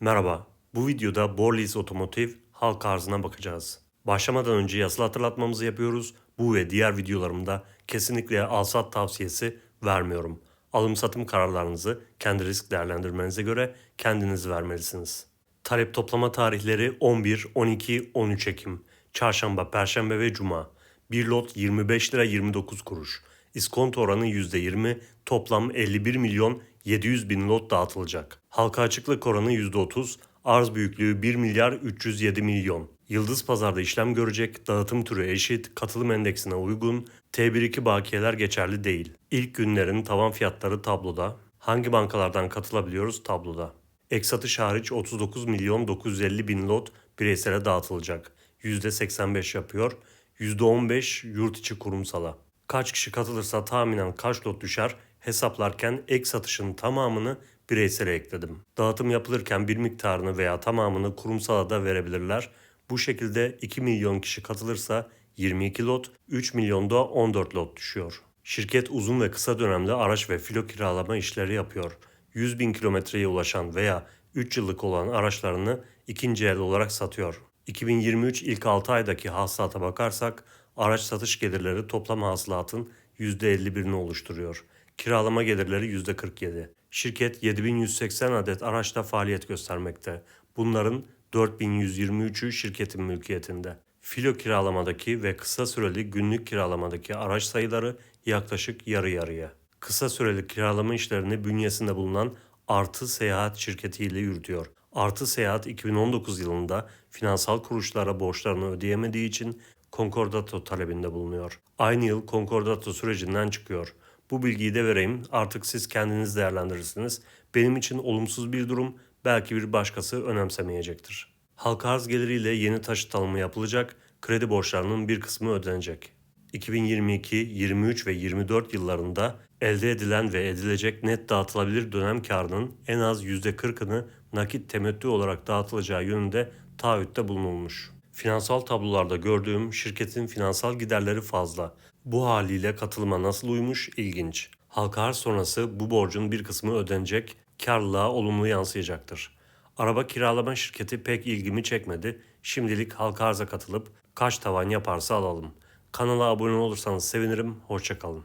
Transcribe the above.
Merhaba, bu videoda Borlis Otomotiv halk arzına bakacağız. Başlamadan önce yasal hatırlatmamızı yapıyoruz. Bu ve diğer videolarımda kesinlikle al-sat tavsiyesi vermiyorum. Alım satım kararlarınızı kendi risk değerlendirmenize göre kendiniz vermelisiniz. Talep toplama tarihleri 11, 12, 13 Ekim. Çarşamba, Perşembe ve Cuma. Bir lot 25 lira 29 kuruş. İskonto oranı %20, toplam 51 milyon 700 bin lot dağıtılacak. Halka açıklık oranı %30, arz büyüklüğü 1 milyar 307 milyon. Yıldız pazarda işlem görecek, dağıtım türü eşit, katılım endeksine uygun, T1-2 bakiyeler geçerli değil. İlk günlerin tavan fiyatları tabloda, hangi bankalardan katılabiliyoruz tabloda. Ek satış hariç 39 milyon 950 bin lot bireysele dağıtılacak. %85 yapıyor. %15 yurt içi kurumsala. Kaç kişi katılırsa tahminen kaç lot düşer hesaplarken ek satışın tamamını bireysele ekledim. Dağıtım yapılırken bir miktarını veya tamamını kurumsala da verebilirler. Bu şekilde 2 milyon kişi katılırsa 22 lot, 3 milyonda 14 lot düşüyor. Şirket uzun ve kısa dönemli araç ve filo kiralama işleri yapıyor. 100 bin kilometreye ulaşan veya 3 yıllık olan araçlarını ikinci el olarak satıyor. 2023 ilk 6 aydaki hasılata bakarsak araç satış gelirleri toplam hasılatın %51'ini oluşturuyor. Kiralama gelirleri %47. Şirket 7180 adet araçta faaliyet göstermekte. Bunların 4123'ü şirketin mülkiyetinde. Filo kiralamadaki ve kısa süreli günlük kiralamadaki araç sayıları yaklaşık yarı yarıya. Kısa süreli kiralama işlerini bünyesinde bulunan Artı Seyahat şirketi ile yürütüyor. Artı Seyahat 2019 yılında finansal kuruluşlara borçlarını ödeyemediği için konkordato talebinde bulunuyor. Aynı yıl konkordato sürecinden çıkıyor. Bu bilgiyi de vereyim artık siz kendiniz değerlendirirsiniz. Benim için olumsuz bir durum belki bir başkası önemsemeyecektir. Halka arz geliriyle yeni taşıt alımı yapılacak, kredi borçlarının bir kısmı ödenecek. 2022, 23 ve 24 yıllarında elde edilen ve edilecek net dağıtılabilir dönem karının en az %40'ını nakit temettü olarak dağıtılacağı yönünde taahhütte bulunulmuş. Finansal tablolarda gördüğüm şirketin finansal giderleri fazla. Bu haliyle katılıma nasıl uymuş ilginç. Halka arz sonrası bu borcun bir kısmı ödenecek, karlılığa olumlu yansıyacaktır. Araba kiralama şirketi pek ilgimi çekmedi. Şimdilik halka arza katılıp kaç tavan yaparsa alalım. Kanala abone olursanız sevinirim. Hoşçakalın.